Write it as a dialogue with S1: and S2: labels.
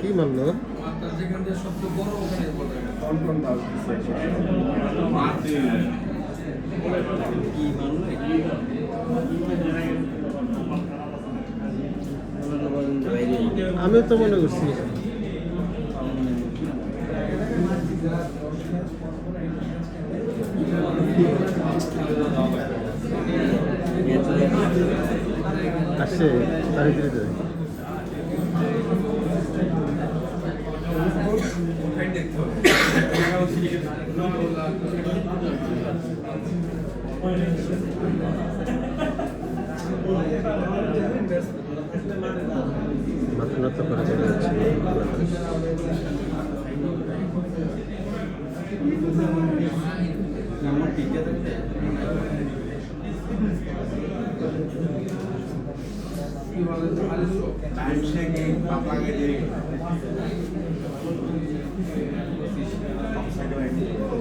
S1: কি মানুষ
S2: আমিও তো মনে করছি। আসছে তার ভিতরে তো। মাথা করে চলে যাচ্ছে।
S1: আমার টিকে থাকতে
S3: টাইম থেকে পাপাকে দিয়ে। Thank you.